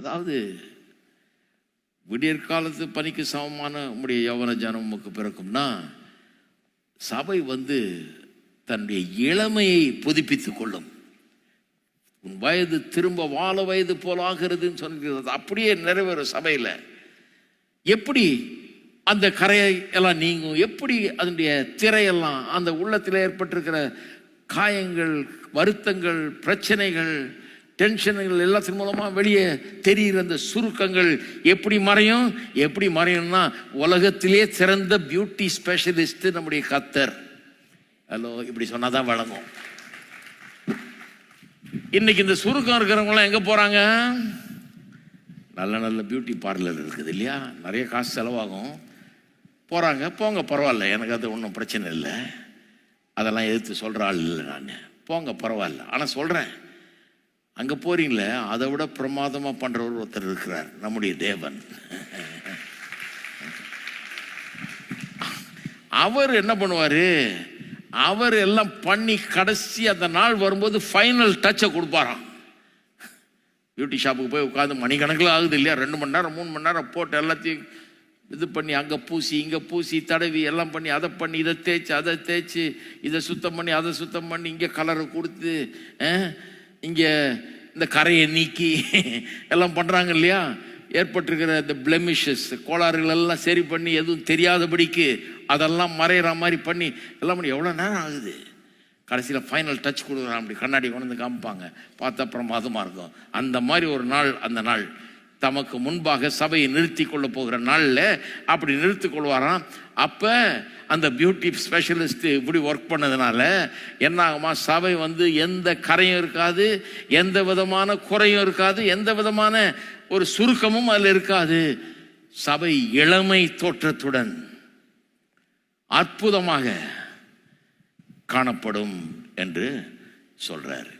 அதாவது விடியற்காலத்து பணிக்கு சமமான உங்களுடைய யவன ஜனம் உமக்கு பிறக்கும்னா சபை வந்து தன்னுடைய இளமையை புதுப்பித்துக் கொள்ளும். உன் வயது திரும்ப வாழ வயது போலாகிறதுன்னு ஆகிறதுன்னு அப்படியே நிறைவேறும் சபையில். எப்படி அந்த கரையை எல்லாம் நீங்கும்? எப்படி அதனுடைய திரையெல்லாம் அந்த உள்ளத்தில் ஏற்பட்டிருக்கிற காயங்கள் வருத்தங்கள் பிரச்சனைகள் டென்ஷன்கள் எல்லாத்தின் மூலமாக வெளியே தெரிகிற அந்த சுருக்கங்கள் எப்படி மறையும்? எப்படி மறையும்னா உலகத்திலே சிறந்த பியூட்டி ஸ்பெஷலிஸ்ட் நம்முடைய கத்தர். ஹலோ இப்படி சொன்னால் தான் வழங்கும். இன்னைக்கு இந்த சுருக்கம் இருக்கிறவங்களாம் எங்கே போகிறாங்க நல்ல நல்ல பியூட்டி பார்லர் இருக்குது இல்லையா? நிறைய காசு செலவாகும். போகிறாங்க போங்க பரவாயில்ல. எனக்கு அது ஒன்றும் பிரச்சனை இல்லை. அதெல்லாம் எதிர்த்து சொல்கிற ஆள் இல்லை நான். போங்க பரவாயில்ல. ஆனால் சொல்கிறேன் அங்கே போறீங்களே அதை விட பிரமாதமாக பண்ணுறவர் ஒருத்தர் இருக்கிறார் நம்முடைய தேவன். அவர் என்ன பண்ணுவார்? அவர் எல்லாம் பண்ணி கடைசி அந்த நாள் வரும்போது ஃபைனல் டச்சை கொடுப்பாராம். பியூட்டி ஷாப்புக்கு போய் உட்காந்து மணிக்கணக்கில் ஆகுது இல்லையா? ரெண்டு மணி நேரம் மூணு மணி நேரம் போட்டு எல்லாத்தையும் இது பண்ணி அங்கே பூசி இங்கே பூசி தடவி எல்லாம் பண்ணி அதை பண்ணி இதை தேய்ச்சி அதை தேய்ச்சி இதை சுத்தம் பண்ணி அதை சுத்தம் பண்ணி இங்கே கலரை கொடுத்து இங்கே இந்த கரையை நீக்கி எல்லாம் பண்ணுறாங்க இல்லையா? ஏற்பட்டிருக்கிற இந்த பிளெமிஷஸ் கோளாறுகள் எல்லாம் சரி பண்ணி எதுவும் தெரியாதபடிக்கு அதெல்லாம் மறையிற மாதிரி பண்ணி எல்லாம் பண்ணி. எவ்வளோ நேரம் ஆகுது? கடைசியில் ஃபைனல் டச் கொடுக்குறான். அப்படி கண்ணாடி கொண்டு வந்து காமிப்பாங்க. பார்த்தா பிரமாதமாக இருக்கும். அந்த மாதிரி ஒரு நாள் அந்த நாள். தமக்கு முன்பாக சபையை நிறுத்தி கொள்ள போகிற நாளில் அப்படி நிறுத்தி கொள்வாராம். அப்போ அந்த பியூட்டி ஸ்பெஷலிஸ்ட் இப்படி ஒர்க் பண்ணதுனால என்ன ஆகுமா சபை வந்து எந்த கரையும் இருக்காது எந்த விதமான குறையும் இருக்காது எந்த விதமான ஒரு சுருக்கமும் அதில் இருக்காது. சபை இளமை தோற்றத்துடன் அற்புதமாக காணப்படும் என்று சொல்றாரு.